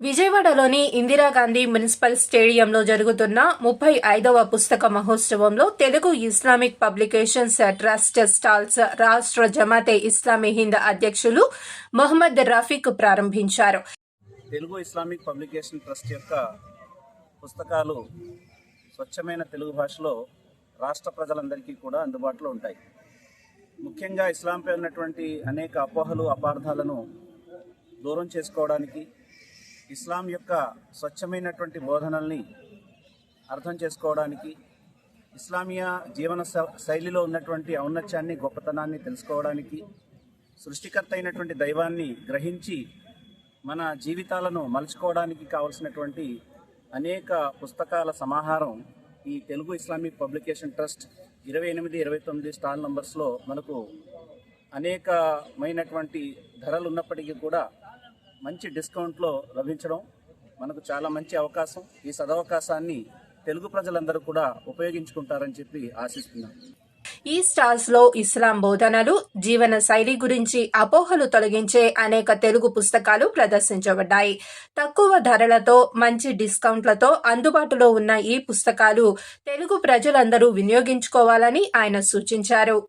విజయవాడలోని ఇందిరాగాంధీ మున్సిపల్ స్టేడియంలో జరుగుతున్న ముప్పై ఐదవ పుస్తక మహోత్సవంలో Telugu Islamic publications trust stalls రాష్ట్ర జమాతే ఇస్లామీ హింద్ అధ్యక్షులు మొహమ్మద్ రఫీక్ ప్రారంభించారు. తెలుగు ఇస్లామిక్ పబ్లికేషన్ ట్రస్ట్ యొక్క పుస్తకాలు స్వచ్ఛమైన తెలుగు భాషలో రాష్ట్ర ప్రజలందరికీ కూడా అందుబాటులో ఉంటాయి. ముఖ్యంగా ఇస్లాంపై ఉన్నటువంటి అనేక అపోహలు అపార్థాలను దూరం చేసుకోవడానికి ఇస్లాం యొక్క స్వచ్ఛమైనటువంటి బోధనల్ని అర్థం చేసుకోవడానికి ఇస్లామియా జీవన శ- శైలిలో ఉన్నటువంటి ఔన్నత్యాన్ని గొప్పతనాన్ని తెలుసుకోవడానికి సృష్టికర్త అయినటువంటి దైవాన్ని గ్రహించి మన జీవితాలను మలుచుకోవడానికి కావలసినటువంటి అనేక పుస్తకాల సమాహారం ఈ తెలుగు ఇస్లామిక్ పబ్లికేషన్ ట్రస్ట్ ఇరవై ఎనిమిది ఇరవై తొమ్మిది స్టాల్ నంబర్స్లో మనకు అనేకమైనటువంటి ధరలు ఉన్నప్పటికీ కూడా మంచి డిస్కౌంట్లో లభించడం మనకు చాలా మంచి అవకాశం. ఈ సదవకాశాన్ని తెలుగు ప్రజలందరూ కూడా ఉపయోగించుకుంటారని చెప్పి ఆశిస్తున్నాను ఈ స్టాల్స్లో ఇస్లాం బోధనలు జీవన శైలి గురించి అపోహలు తొలగించే అనేక తెలుగు పుస్తకాలు ప్రదర్శించబడ్డాయి. తక్కువ ధరలతో మంచి డిస్కౌంట్లతో అందుబాటులో ఉన్న ఈ పుస్తకాలు తెలుగు ప్రజలందరూ వినియోగించుకోవాలని ఆయన సూచించారు.